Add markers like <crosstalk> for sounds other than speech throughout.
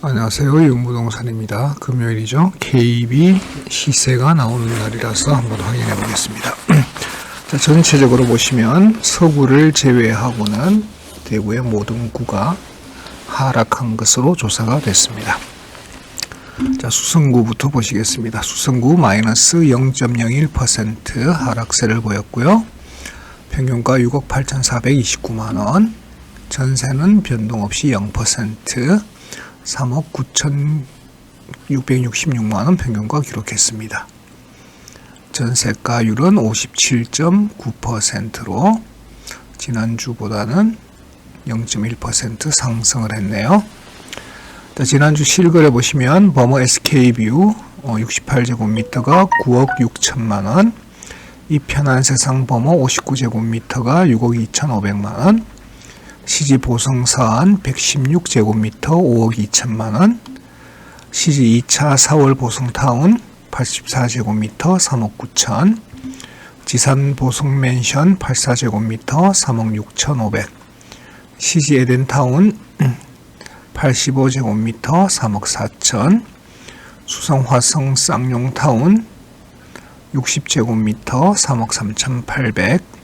안녕하세요. 윤부동산입니다. 금요일이죠. KB 시세가 나오는 날이라서 한번 확인해 보겠습니다. <clears throat> 자, 전체적으로 보시면 서구를 제외하고는 대구의 모든 구가 하락한 것으로 조사가 됐습니다. 자, 수성구부터 보시겠습니다. 수성구 마이너스 0.01% 하락세를 보였고요. 평균가 6억 8,429만 원. 전세는 변동 없이 0%, 3억 9,666만 원 평균가 기록했습니다. 전세가율은 57.9%로 지난주보다는 0.1% 상승을 했네요. 자, 지난주 실거래 보시면 버머 SK뷰 68제곱미터가 9억 6천만 원, 이 편한 세상 버머 59제곱미터가 6억 2,500만 원, 시지 보성사안 116제곱미터 5억 2천만 원, 시지 2차 4월 보성타운 84제곱미터 3억 9천, 지산 보성맨션 84제곱미터 3억 6천 5백, 시지 에덴타운 85제곱미터 3억 4천, 수성화성 쌍용타운 60제곱미터 3억 3천 8백,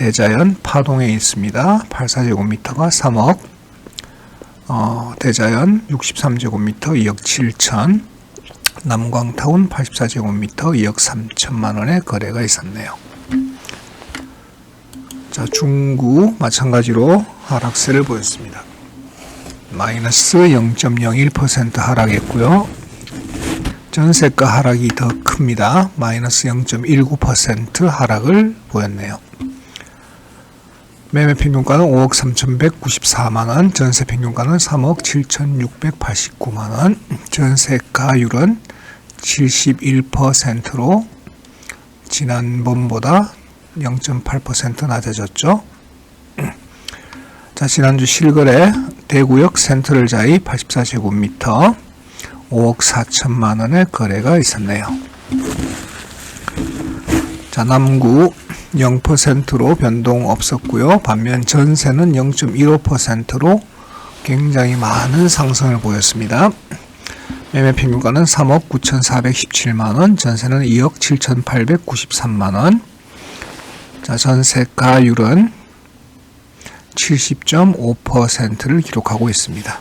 대자연 파동에 있습니다. 84제곱미터가 3억, 어, 대자연 63제곱미터 2억 7천, 남광타운 84제곱미터 2억 3천만 원의 거래가 있었네요. 자, 중구 마찬가지로 하락세를 보였습니다. 마이너스 0.01% 하락했고요. 전세가 하락이 더 큽니다. 마이너스 0.19% 하락을 보였네요. 매매 평균가는 5억 3,194만원, 전세 평균가는 3억 7,689만원, 전세가율은 71%로 지난번보다 0.8% 낮아졌죠. 자, 지난주 실거래 대구역 센트럴 자이 84제곱미터 5억 4천만 원의 거래가 있었네요. 자, 남구 0%로 변동 없었고요. 반면 전세는 0.15%로 굉장히 많은 상승을 보였습니다. 매매 평균가는 3억 9,417만 원, 전세는 2억 7,893만 원. 자, 전세가율은 70.5%를 기록하고 있습니다.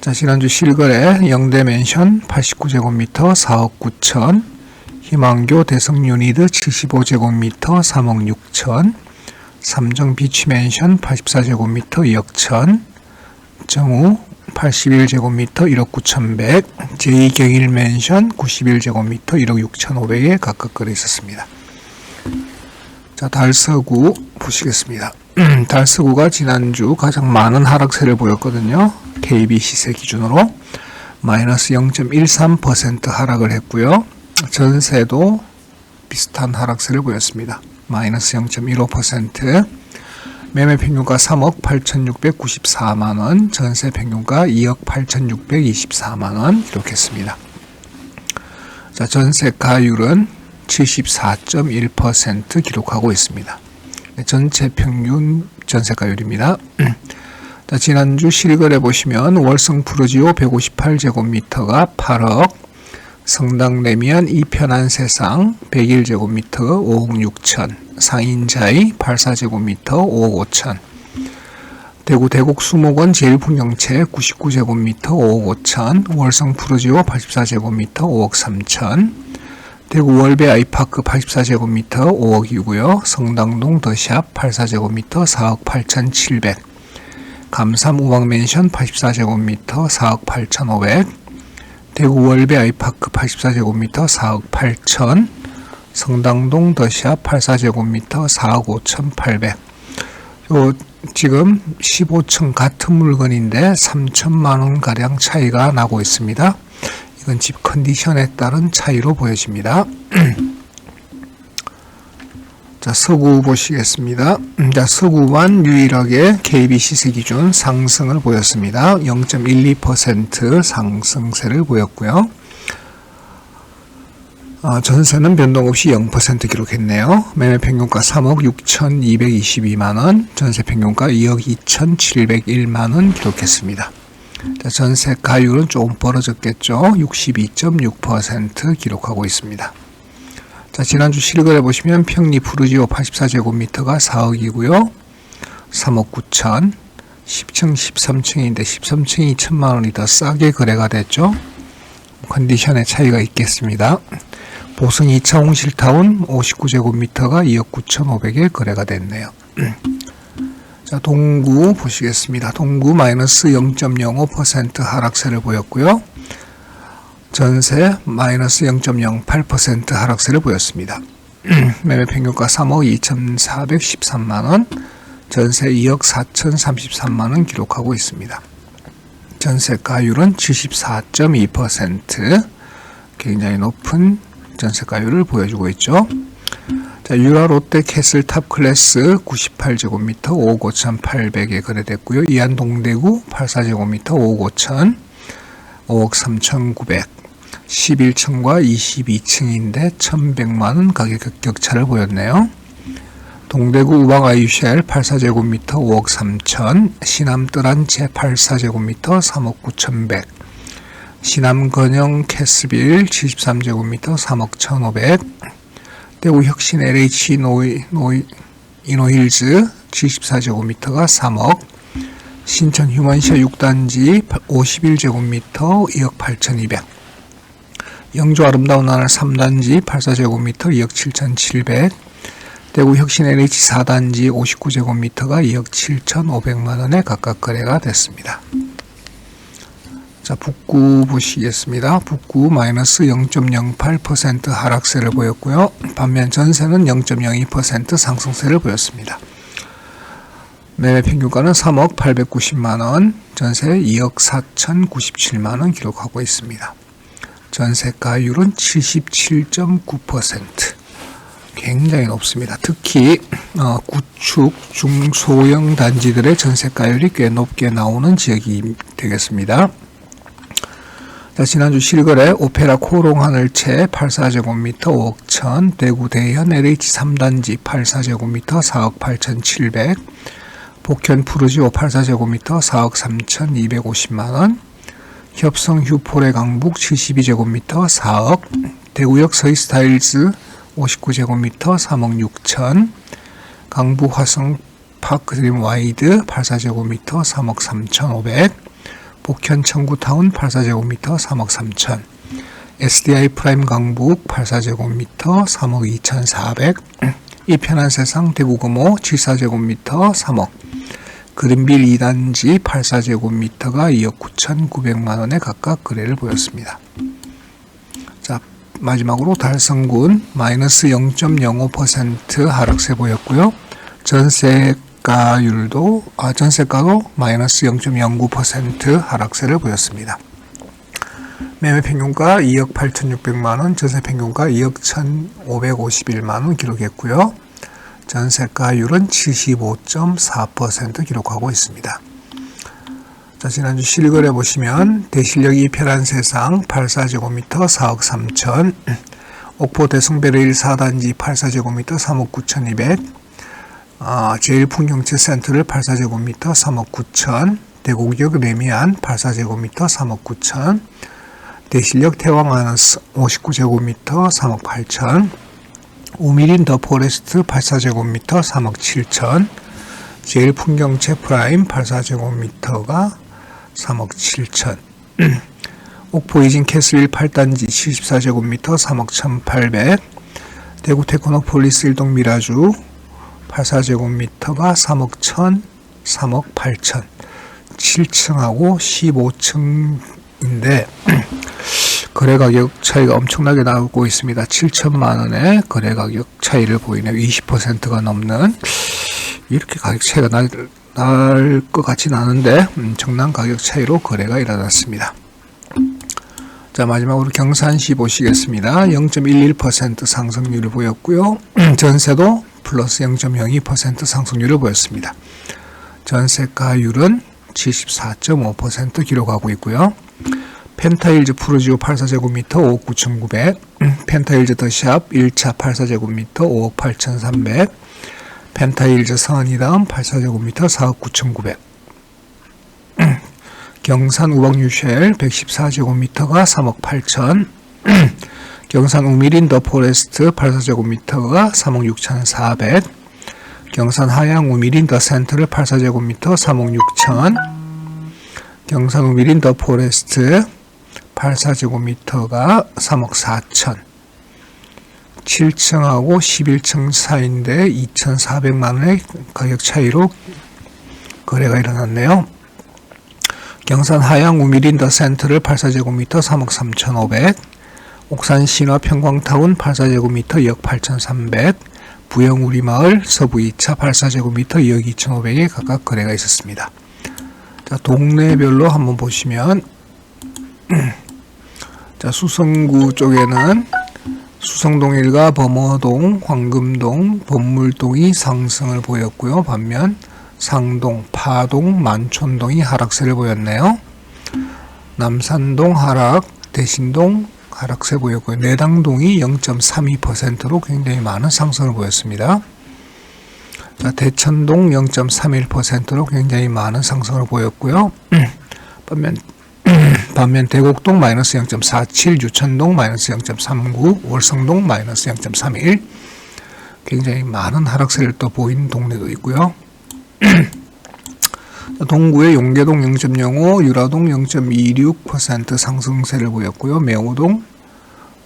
자, 지난주 실거래 영대맨션 89제곱미터 4억 9천, 희망교 대성 유니드 75제곱미터 3억 6천, 삼정 비치맨션 84제곱미터 2억 천, 정우 81제곱미터 1억 9천백, 제2경일맨션 91제곱미터 1억 6천5백에 각각 거래 있었습니다. 자, 달서구 보시겠습니다. <clears throat> 달서구가 지난주 가장 많은 하락세를 보였거든요. KB 시세 기준으로 마이너스 0.13% 하락을 했고요. 전세도 비슷한 하락세를 보였습니다. 마이너스 0.15% 매매 평균가 3억 8,694만 원, 전세 평균가 2억 8,624만 원 기록했습니다. 자, 전세 가율은 74.1% 기록하고 있습니다. 네, 전체 평균 전세가율입니다. <clears throat> 자, 지난주 실거래 보시면 월성 프로지오 158제곱미터가 8억, 성당 내면 이 편한 세상 101제곱미터 5억 6천, 상인자이 84제곱미터 5억 5천, 대구 대곡 수목원 제일풍경채 99제곱미터 5억 5천, 월성 프로지오 84제곱미터 5억 3천, 대구 월배 아이파크 84제곱미터 5억이고요. 성당동 더샵 84제곱미터 4억 8천 7백 감삼 우왕맨션 84제곱미터 4억 8천 5백 대구 월배 아이파크 84제곱미터 4억 8천, 성당동 더샵 84제곱미터 4억 5천 8백. 요 지금 15층 같은 물건인데 3천만 원 가량 차이가 나고 있습니다. 이건 집 컨디션에 따른 차이로 보여집니다. <clears throat> 자, 서구 보시겠습니다. 자, 서구만 유일하게 KB 시세 기준 상승을 보였습니다. 0.12% 상승세를 보였고요. 어, 전세는 변동 없이 0% 기록했네요. 매매 평균가 3억 6,222만 원, 전세 평균가 2억 2,701만 원 기록했습니다. 자, 전세 가율은 조금 벌어졌겠죠. 62.6% 기록하고 있습니다. 자, 지난주 실거래 보시면 평리 푸르지오 84제곱미터가 4억이고요. 3억 9천. 10층, 13층인데 13층이 2천만 원이 더 싸게 거래가 됐죠. 컨디션의 차이가 있겠습니다. 보성 2차 홍실타운 59제곱미터가 2억 9천5백에 거래가 됐네요. <clears throat> 자, 동구 보시겠습니다. 동구 마이너스 0.05% 하락세를 보였고요. 전세 마이너스 0.08% 하락세를 보였습니다. <clears throat> 매매 평균가 3억 2,413만원, 전세 2억 4,033만원 기록하고 있습니다. 전세가율은 74.2% 굉장히 높은 전세가율을 보여주고 있죠. 자, 유라 롯데 캐슬 탑 클래스 98제곱미터 5억 5,800에 거래됐고요. 이안 동대구 84제곱미터 5억 5천 5억 3,900 11층과 22층인데 1,100만원 가격 격차를 보였네요. 동대구 우방 아이유쉘 84제곱미터 5억 3천 시남 뜰한채 84제곱미터 3억 9,100 시남 건영 캐스빌 73제곱미터 3억 1,500 대구 혁신 LH 노이, 노이, 이노힐즈 74제곱미터가 3억 신천 휴먼시아 6단지 51제곱미터 2억 8,200 영주 아름다운 하늘 3단지 84제곱미터 2억 7,700 대구 혁신 LH 4단지 59제곱미터가 2억 7,500만원에 각각 거래가 됐습니다. 자, 북구 보시겠습니다. 북구 마이너스 0.08% 하락세를 보였고요. 반면 전세는 0.02% 상승세를 보였습니다. 매매 평균가는 3억 890만원, 전세 2억 4,097만원 기록하고 있습니다. 전세가율은 77.9%. 굉장히 높습니다. 특히 어, 구축 중소형 단지들의 전세가율이 꽤 높게 나오는 지역이 되겠습니다. 자, 지난주 실거래 오페라 코롱 하늘채 84제곱미터 5억 천, 대구 대현 LH 3단지 84제곱미터 4억 8천 7백 복현 푸르지오 84제곱미터 4억 3천 250만원, 협성 휴포레 강북 72제곱미터 4억, 대구역 서이스타일즈 59제곱미터 3억 6천, 강부 화성 파크 드림 와이드 84제곱미터 3억 3천5백 복현 청구타운 84제곱미터 3억 3천 SDI 프라임 강북 84제곱미터 3억 2,400 이 편한 세상 대구금호 74제곱미터 3억 그린빌 2단지 84제곱미터가 2억 9,900만원에 각각 거래를 보였습니다. 자 마지막으로 달성군 마이너스 0.05% 하락세 보였고요. 전세 전세가율도 아, 전세가도 마이너스 0.09% 하락세를 보였습니다. 매매 평균가 2억 8,600만 원, 전세 평균가 2억 1,551만 원 기록했고요. 전세가율은 75.4% 기록하고 있습니다. 자, 지난주 실거래 보시면 대실력 이 편한 세상 84제곱미터 4억 3천, 옥포 대성베르 1 4단지 84제곱미터 3억 9,200, 어, 제일풍경채 센터를 84제곱미터 3억 9천, 대곡역 레미안 84제곱미터 3억 9천, 대실력 태왕 아너스 59제곱미터 3억 8천, 우미린 더 포레스트 84제곱미터 3억 7천, 제일 풍경채 프라임 84제곱미터가 3억 7천, 옥포이진 캐슬 8단지 74제곱미터 3억 1,800, 대구 테크노폴리스 일동 미라주 84제곱미터가 3억 1천, 3억 8천, 7층하고 15층인데 거래 가격 차이가 엄청나게 나오고 있습니다. 7천만 원의 거래 가격 차이를 보이네요. 20%가 넘는 이렇게 가격 차이가 날 것 같지는 않은데 엄청난 가격 차이로 거래가 일어났습니다. 자 마지막으로 경산시 보시겠습니다. 0.11% 상승률을 보였고요. <clears throat> 전세도 플러스 0.02% 상승률을 보였습니다. 전세가율은 74.5% 기록하고 있고요. 펜타일즈 프로지오 84제곱미터 5억 9,900, 펜타일즈 더샵 1차 84제곱미터 5억 8,300, 펜타일즈 선이다음 84제곱미터 4억 9,900, 경산 우박 유쉘 114제곱미터가 3억 8천 경산 우미린 더 포레스트 84제곱미터가 3억 6,400 경산 하양 우미린 더 센트를 84제곱미터 3억 6천 경산 우미린 더 포레스트 84제곱미터가 3억 4천 7층하고 11층 사이인데 2,400만 원의 가격 차이로 거래가 일어났네요. 경산 하양 우미린 더 센트를 84제곱미터 3억 3,500 옥산 신화 평광타운 84제곱미터 2억 8,300 부영 우리마을 서부 2차 84제곱미터 2억 2,500에 각각 거래가 있었습니다. 자, 동네별로 한번 보시면 <clears throat> 자, 수성구 쪽에는 수성동 일가 범어동, 황금동, 범물동이 상승을 보였고요. 반면 상동, 파동, 만촌동이 하락세를 보였네요. 남산동 하락, 대신동 하락세 보였고요. 내당동이 0.32%로 굉장히 많은 상승을 보였습니다. 자, 대천동 0.31%로 굉장히 많은 상승을 보였고요. <clears throat> 반면 반면 대곡동 마이너스 0.47, 유천동 마이너스 0.39, 월성동 마이너스 0.31 굉장히 많은 하락세를 또 보인 동네도 있고요. <clears throat> 동구의 용계동 0.05, 유라동 0.26% 상승세를 보였고요. 매호동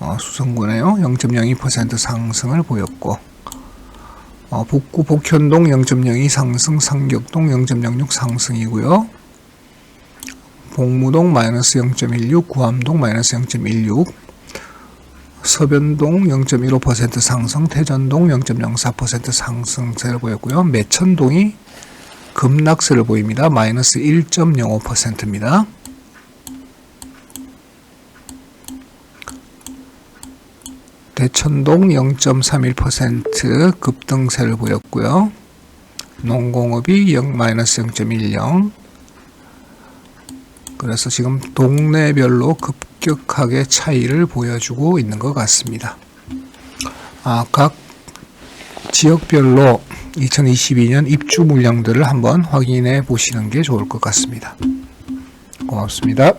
어, 수성구네요. 0.02% 상승을 보였고 어, 북구 복현동 0.02 상승, 상격동 0.06 상승이고요. 복무동 마이너스 0.16, 구암동 마이너스 0.16, 서변동 0.15% 상승, 태전동 0.04% 상승세를 보였고요. 매천동이 급락세를 보입니다. 마이너스 1.05%입니다. 대천동 0.31% 급등세를 보였고요. 농공업이 0 마이너스 0.10 그래서 지금 동네별로 급격하게 차이를 보여주고 있는 것 같습니다. 아, 각 지역별로 2022년 입주 물량들을 한번 확인해 보시는 게 좋을 것 같습니다. 고맙습니다.